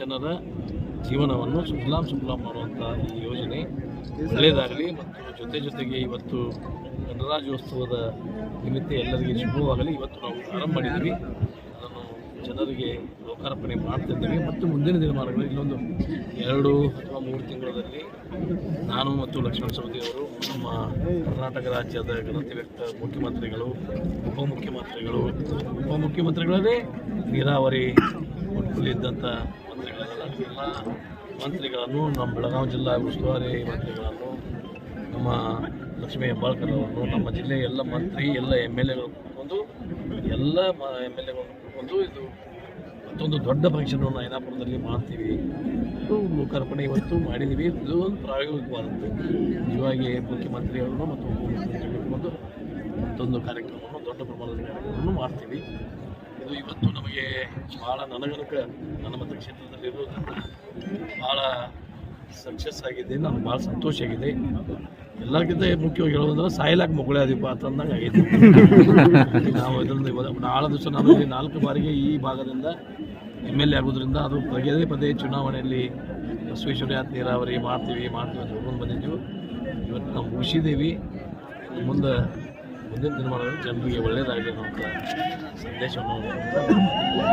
ಎಲ್ಲವನ್ನು ಸುಫಲಾಂ ಸುಫಲಾಂ ಮಾಡುವಂಥ ಈ ಯೋಜನೆ ಒಳ್ಳೆಯದಾಗಲಿ ಮತ್ತು ಜೊತೆ ಜೊತೆಗೆ ಇವತ್ತು ಗಣರಾಜ್ಯೋತ್ಸವದ ನಿಮಿತ್ತ ಎಲ್ಲರಿಗೆ ಶುಭವಾಗಲಿ. ಇವತ್ತು ನಾವು ಪ್ರಾರಂಭ ಮಾಡಿದ್ದೀವಿ. ಅದನ್ನು ಜನರಿಗೆ ಲೋಕಾರ್ಪಣೆ ಮಾಡ್ತಿದ್ದೇವೆ ಮತ್ತು ಮುಂದಿನ ದಿನಮಾನಗಳಲ್ಲಿ ಇನ್ನೊಂದು ಎರಡು ಅಥವಾ ಮೂರು ತಿಂಗಳಲ್ಲಿ ನಾನು ಮತ್ತು ಲಕ್ಷ್ಮಣ ಸವದಿಯವರು ನಮ್ಮ ಕರ್ನಾಟಕ ರಾಜ್ಯದ ಗಣತಿ ವ್ಯಕ್ತ ಮುಖ್ಯಮಂತ್ರಿಗಳು, ಉಪಮುಖ್ಯಮಂತ್ರಿಗಳು, ಉಪಮುಖ್ಯಮಂತ್ರಿಗಳಲ್ಲೇ ನೀರಾವರಿ ಇದ್ದಂಥ ಮಂತ್ರಿಗಳನ್ನು, ನಮ್ಮ ಬೆಳಗಾವಿ ಜಿಲ್ಲಾ ಉಸ್ತುವಾರಿ ಮಂತ್ರಿಗಳನ್ನು, ನಮ್ಮ ಲಕ್ಷ್ಮೀ ಹೆಬ್ಬಾಳ್ಕರ್ ಅವರನ್ನು ನಮ್ಮ ಜಿಲ್ಲೆಯ ಎಲ್ಲ ಮಂತ್ರಿ, ಎಲ್ಲ ಎಂ ಎಲ್ ಎಗಳು ಒಂದು ಎಲ್ಲ ಎಂ ಎಲ್ ಎಗಳನ್ನು ಕೂತ್ಕೊಂಡು ಇದು ಮತ್ತೊಂದು ದೊಡ್ಡ ಫಂಕ್ಷನನ್ನು ಐನಾಪುರದಲ್ಲಿ ಮಾಡ್ತೀವಿ. ಲೋಕಾರ್ಪಣೆ ಇವತ್ತು ಮಾಡಿದ್ದೀವಿ ಇದು ಒಂದು ಪ್ರಾಯೋಗಿಕವಾದದ್ದು ನಿಜವಾಗಿ ಮುಖ್ಯಮಂತ್ರಿಗಳನ್ನು ಮತ್ತು ಉಪಮುಖ್ಯಮಂತ್ರಿಗಳು ಮತ್ತೊಂದು ಕಾರ್ಯಕ್ರಮವನ್ನು, ದೊಡ್ಡ ಪ್ರಮಾಣದ ಕಾರ್ಯಕ್ರಮವನ್ನು ಮಾಡ್ತೀವಿ. ಇದು ಇವತ್ತು ನಮಗೆ ಭಾಳ ನನಗನಕ ನನ್ನ ಮತಕ್ಷೇತ್ರದಲ್ಲಿ ಇರೋದ್ರಿಂದ ಭಾಳ ಸಕ್ಸಸ್ ಆಗಿದೆ ನನಗೆ ಭಾಳ ಸಂತೋಷ ಆಗಿದೆ. ಎಲ್ಲರಿಗಿಂತ ಮುಖ್ಯವಾಗಿ ಹೇಳೋದಂದ್ರೆ ಸಾಯ್ಲಾಕ ಮಕ್ಕಳೇ ಅದೀಪ ಅಂತಂದಂಗೆ ಆಗಿದೆ ನಾವು ಇದರಿಂದ ಇವಾಗ ನಾಳೆ ದಿವಸ ನಾನು ನಾಲ್ಕು ಬಾರಿಗೆ ಈ ಭಾಗದಿಂದ ಎಂ ಎಲ್ ಎ ಆಗೋದ್ರಿಂದ ಅದು ಪದೇ ಪದೇ ಚುನಾವಣೆಯಲ್ಲಿ ಬಸವೇಶ್ವರ ನೀರಾವರಿ ಮಾಡ್ತೀವಿ ಮಾಡ್ತೀವಿ ಅಂತ ಹೋಗ್ಕೊಂಡು ಬಂದಿದ್ದೀವಿ. ಇವತ್ತು ನಾವು ಮುಗಿಸಿದ್ದೀವಿ. ಇನ್ನು ಮುಂದೆ ಮುಂದಿನ ದಿನಮಾನಗಳಲ್ಲಿ ಜನರಿಗೆ ಒಳ್ಳೆಯದಾಗಲಿ ಅನ್ನೋ ಸಂದೇಶವನ್ನು